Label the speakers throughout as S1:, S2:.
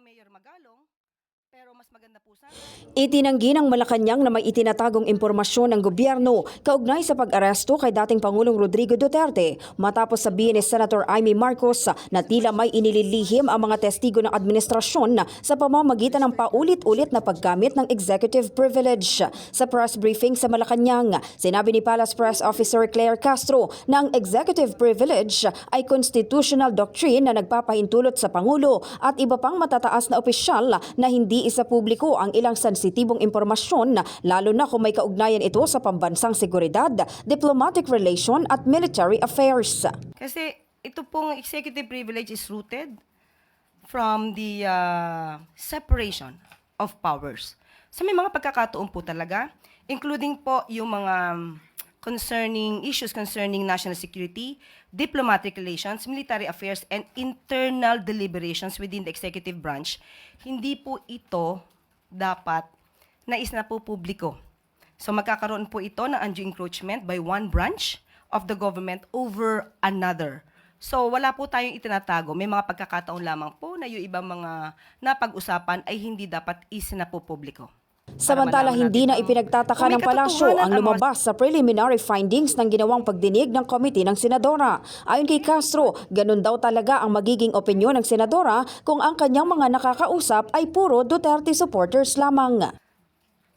S1: Mayor Magalong, pero mas maganda po
S2: Itinanggi ng Malacanang na may itinatagong impormasyon ng gobyerno kaugnay sa pag-aresto kay dating Pangulong Rodrigo Duterte matapos sabihin ni Senator Amy Marcos na tila may inililihim ang mga testigo ng administrasyon sa pamamagitan ng paulit-ulit na paggamit ng executive privilege. Sa press briefing sa Malacanang, sinabi ni Palace Press Officer Claire Castro na ang executive privilege ay constitutional doctrine na nagpapahintulot sa Pangulo at iba pang matataas na opisyal na hindi isa publiko ang ilang sensitibong impormasyon lalo na kung may kaugnayan ito sa pambansang seguridad, diplomatic relation at military affairs.
S1: Kasi ito pong executive privilege is rooted from the uh, separation of powers. So may mga pagkakataon po talaga, including po yung mga um, concerning issues concerning national security, diplomatic relations, military affairs, and internal deliberations within the executive branch, hindi po ito dapat nais na po publiko. So magkakaroon po ito ng undue encroachment by one branch of the government over another. So wala po tayong itinatago. May mga pagkakataon lamang po na yung ibang mga napag-usapan ay hindi dapat isinapopubliko.
S2: Samantala, hindi na ipinagtataka ng palasyo ang lumabas sa preliminary findings ng ginawang pagdinig ng komite ng senadora. Ayon kay Castro, ganun daw talaga ang magiging opinyon ng senadora kung ang kanyang mga nakakausap ay puro Duterte supporters lamang.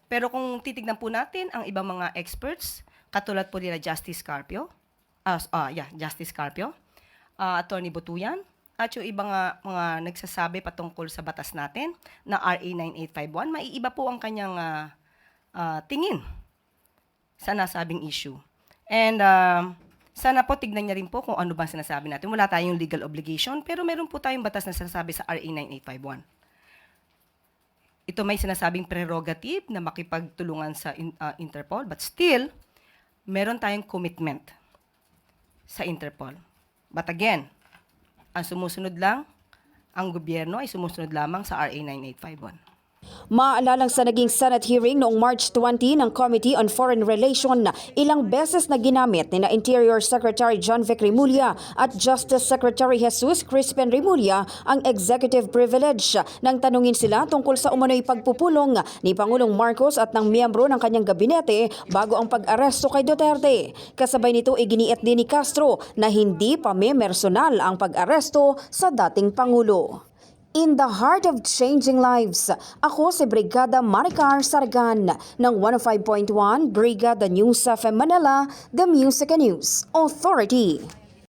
S1: Pero kung titignan po natin ang ibang mga experts, katulad po nila Justice Carpio, ah ah, yeah, Justice Carpio, ah, Attorney Butuyan, at yung ibang mga, nagsasabi patungkol sa batas natin na RA 9851, maiiba po ang kanyang ah, ah, tingin sa nasabing issue. And um, sana po tignan niya rin po kung ano ba sinasabi natin. Wala tayong legal obligation, pero meron po tayong batas na sinasabi sa RA 9851 ito may sinasabing prerogative na makipagtulungan sa uh, Interpol, but still, meron tayong commitment sa Interpol. But again, ang sumusunod lang, ang gobyerno ay sumusunod lamang sa RA 9851.
S2: Maalalang sa naging Senate hearing noong March 20 ng Committee on Foreign Relations, ilang beses na ginamit ni na Interior Secretary John Vic Rimulya at Justice Secretary Jesus Crispin Rimulya ang executive privilege nang tanungin sila tungkol sa umano'y pagpupulong ni Pangulong Marcos at ng miyembro ng kanyang gabinete bago ang pag-aresto kay Duterte. Kasabay nito iginiit din ni Castro na hindi pa may personal ang pag-aresto sa dating Pangulo. In the heart of changing lives, ako si Brigada Maricar Sargan ng 105.1 Brigada News of Manila, The Music and News Authority.